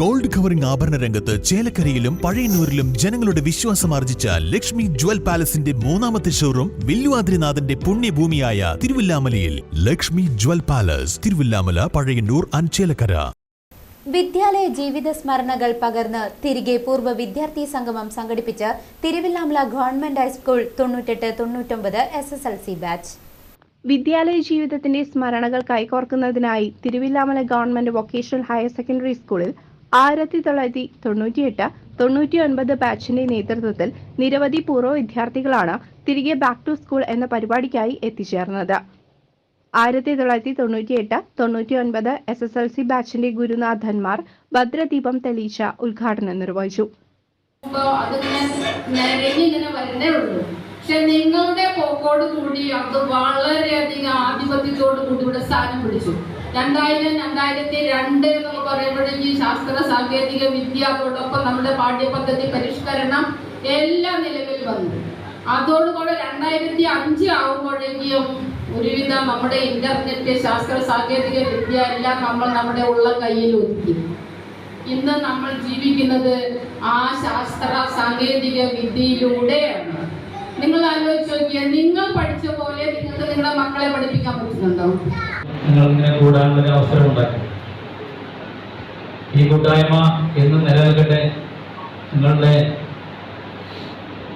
Gold covering ആഭരണ രംഗത്ത് ചേലക്കരയിലും പഴയന്നൂരിലും ജനങ്ങളുടെ വിശ്വാസം ആർജിച്ച ലക്ഷ്മി ജ്വൽ പാലസിന്റെ മൂന്നാമത്തെ ഷോറൂം വില്ലുവാദ്രിനാഥന്റെ പുണ്യഭൂമിയായ തിരുവില്ലാമലയിൽ. ലക്ഷ്മി ജ്വൽ പാലസ് തിരുവില്ലാമല പഴയന്നൂർ അഞ്ചേലക്കര ചേലക്കര. വിദ്യാലയ ജീവിത സ്മരണകൾ പകർന്ന് തിരികെ പൂർവ വിദ്യാർത്ഥി സംഗമം സംഘടിപ്പിച്ച് തിരുവില്ലാമല ഗവൺമെന്റ് ഹൈസ്കൂൾ തൊണ്ണൂറ്റെട്ട് തൊണ്ണൂറ്റൊമ്പത് S S L C batch വിദ്യാലയ ജീവിതത്തിന്റെ സ്മരണകൾ കൈകോർക്കുന്നതിനായി Thiruvilwamala government vocational higher secondary സ്കൂളിൽ ആയിരത്തി തൊള്ളായിരത്തി തൊണ്ണൂറ്റിയെട്ട് തൊണ്ണൂറ്റി ഒൻപത് ബാച്ചിന്റെ നേതൃത്വത്തിൽ നിരവധി പൂർവ വിദ്യാർത്ഥികളാണ് തിരികെ ബാക്ക് ടു സ്കൂൾ എന്ന പരിപാടിക്കായി എത്തിച്ചേർന്നത്. ആയിരത്തി തൊള്ളായിരത്തി തൊണ്ണൂറ്റിയെട്ട് തൊണ്ണൂറ്റി ഒൻപത് എസ് എസ് എൽ സി ബാച്ചിന്റെ ഗുരുനാഥന്മാർ ഭദ്രദീപം തെളിയിച്ച ഉദ്ഘാടനം നിർവഹിച്ചു. പക്ഷെ നിങ്ങളുടെ പോക്കോട് കൂടി അത് വളരെയധികം ആധിപത്യത്തോട് കൂടി ഇവിടെ സ്ഥാനം പിടിച്ചു. രണ്ടായിരം രണ്ടായിരത്തി രണ്ട് എന്നൊക്കെ പറയുമ്പോഴേക്കും ശാസ്ത്ര സാങ്കേതിക വിദ്യ അതോടൊപ്പം നമ്മുടെ പാഠ്യപദ്ധതി പരിഷ്കരണം എല്ലാം നിലവിൽ വന്നു. അതോടുകൂടെ രണ്ടായിരത്തി അഞ്ച് ആകുമ്പോഴേക്കും ഒരുവിധം നമ്മുടെ ഇന്റർനെറ്റ് ശാസ്ത്ര സാങ്കേതിക വിദ്യ എല്ലാം നമ്മൾ നമ്മുടെ ഉള്ള കയ്യിൽ ഒതുക്കി. ഇന്ന് നമ്മൾ ജീവിക്കുന്നത് ആ ശാസ്ത്ര സാങ്കേതിക വിദ്യയിലൂടെയാണ്. നിങ്ങൾ ആലോചിച്ച് നോക്കിയാൽ നിങ്ങൾ പഠിച്ച പോലെ നിങ്ങൾക്ക് നിങ്ങളുടെ മക്കളെ പഠിപ്പിക്കാൻ പറ്റുന്നുണ്ടോ? നിങ്ങളിങ്ങനെ കൂടാൻ ഒരു അവസരം ഉണ്ടാക്കി ഈ കൂട്ടായ്മ എന്ന് നിലനിൽക്കട്ടെ. നിങ്ങളുടെ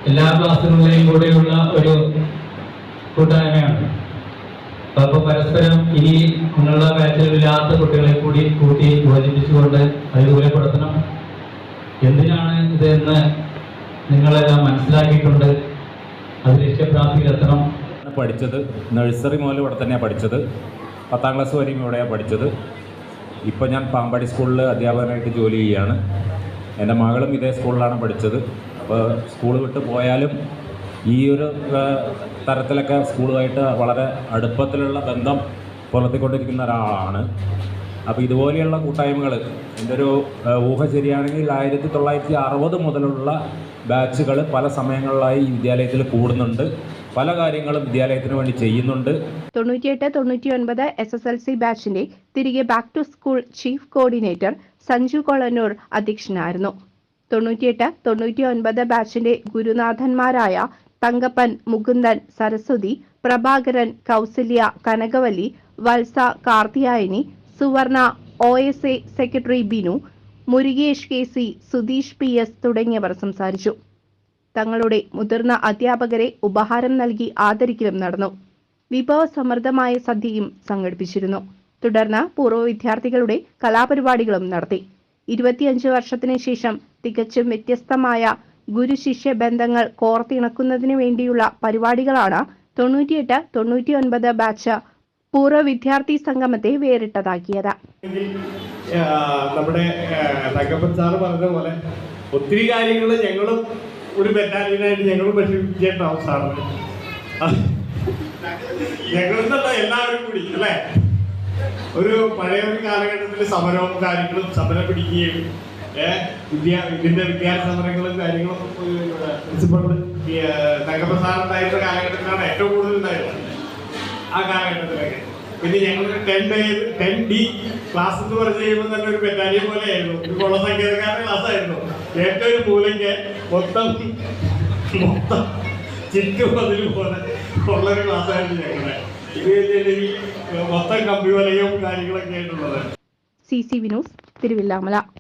എല്ലാ ക്ലാസ്സുകളിലെയും കൂടെയുള്ള ഒരു കൂട്ടായ്മയാണ്. അപ്പൊ പരസ്പരം ഇനി നിങ്ങളുടെ ബാച്ചിലില്ലാത്ത കുട്ടികളെ കൂടി കൂട്ടി യോജിപ്പിച്ചുകൊണ്ട് അനുകൂലപ്പെടുത്തണം എന്തിനാണ് ഇത് എന്ന് നിങ്ങളെല്ലാം മനസ്സിലാക്കിയിട്ടുണ്ട്. അത് ലക്ഷ്യപ്രാപ്തിയിലെത്തണം പഠിച്ചത് നഴ്സറി മുതൽ ഇവിടെ തന്നെയാണ് പഠിച്ചത്. പത്താം ക്ലാസ് വരെയും ഇവിടെയാണ് പഠിച്ചത്. ഇപ്പോൾ ഞാൻ പാമ്പാടി സ്കൂളിൽ അധ്യാപകനായിട്ട് ജോലി ചെയ്യുകയാണ് എന്റെ മകളും ഇതേ സ്കൂളിലാണ് പഠിച്ചത്. അപ്പോൾ സ്കൂൾ വിട്ട് പോയാലും ഈ ഒരു തരത്തിലൊക്കെ സ്കൂളുമായിട്ട് വളരെ അടുപ്പത്തിലുള്ള ബന്ധം പുലർത്തിക്കൊണ്ടിരിക്കുന്ന ഒരാളാണ്. അപ്പോൾ ഇതുപോലെയുള്ള കൂട്ടായ്മകൾ എന്റെ ഒരു ഊഹ ശരിയാണെങ്കിൽ ആയിരത്തി തൊള്ളായിരത്തി അറുപത് മുതലുള്ള ബാച്ചുകൾ പല സമയങ്ങളിലായി ഈ വിദ്യാലയത്തിൽ കൂടുന്നുണ്ട്. പല കാര്യങ്ങളും വിദ്യാലയത്തിന് വേണ്ടി ചെയ്യുന്നുണ്ട്. തൊണ്ണൂറ്റിയെട്ട് തൊണ്ണൂറ്റി ഒൻപത് എസ് എസ് എൽ സി ബാച്ചിന്റെ തിരികെ back to school chief coordinator Sanju Kolannur അധ്യക്ഷനായിരുന്നു. തൊണ്ണൂറ്റിയെട്ട് തൊണ്ണൂറ്റി ഒൻപത് ബാച്ചിന്റെ ഗുരുനാഥന്മാരായ Thankappan Mukundan Saraswati Prabhakaran Kausalya Kanakavalli Valsa Karthiyayani Suvarna O S A secretary Binu Murukesh K C Sudheesh P S തുടങ്ങിയവർ സംസാരിച്ചു. തങ്ങളുടെ മുതിർന്ന അധ്യാപകരെ ഉപഹാരം നൽകി ആദരിക്കലും നടന്നു. വിഭവസമൃദ്ധമായ സദ്യയും സംഘടിപ്പിച്ചിരുന്നു. തുടർന്ന് പൂർവ വിദ്യാർത്ഥികളുടെ കലാപരിപാടികളും നടത്തി. ഇരുപത്തിയഞ്ച് വർഷത്തിന് ശേഷം തികച്ചും വ്യത്യസ്തമായ ഗുരുശിഷ്യ ബന്ധങ്ങൾ കോർത്തിണക്കുന്നതിനു വേണ്ടിയുള്ള പരിപാടികളാണ് തൊണ്ണൂറ്റിയെട്ട് തൊണ്ണൂറ്റി ഒൻപത് ബാച്ച് പൂർവ വിദ്യാർത്ഥി സംഗമത്തെ വേറിട്ടതാക്കിയത്. നമ്മുടെ തങ്കപ്പൻ സാറ് പറഞ്ഞ പോലെ ഒത്തിരി കാര്യങ്ങൾ ഞങ്ങളും ഒരു ബറ്റാലിയനായിട്ട് ഞങ്ങളും വിജയിട്ടാവും സാറിന് ഞങ്ങളെന്നല്ല എല്ലാവരും കൂടി അല്ലേ? ഒരു പഴയ ഒരു കാലഘട്ടത്തിൽ സമരവും കാര്യങ്ങളും സമരം പിടിക്കുകയും ഇതിന്റെ വിദ്യാർത്ഥി സമരങ്ങളും കാര്യങ്ങളും പ്രിൻസിപ്പൾ തങ്കപ്പൻ ഉണ്ടായിട്ടുള്ള കാലഘട്ടത്തിലാണ് ഏറ്റവും കൂടുതൽ ഉണ്ടായിരുന്നത് ആ കാലഘട്ടത്തിലൊക്കെ. പിന്നെ ഞങ്ങൾ ടെൻ ടെൻ ഡി ക്ലാസ് എന്ന് പറഞ്ഞു കഴിയുമ്പോൾ തന്നെ ഒരു ബറ്റാലിയൻ പോലെയായിരുന്നു. ഒരു കുളസങ്കേതക്കാരുടെ ക്ലാസ് ആയിരുന്നു. ഏറ്റവും മൂലയ്ക്ക് മൊത്തം മൊത്തം ചുറ്റുമതിൽ പോലെ ഉള്ളൊരു ക്ലാസ് ആയിരുന്നു ഞങ്ങളുടെ ഇത് മൊത്തം കമ്പി വലയും കാര്യങ്ങളൊക്കെ ആയിട്ടുള്ളത് സി സി വിനോസ് തിരുവില്ലാമല.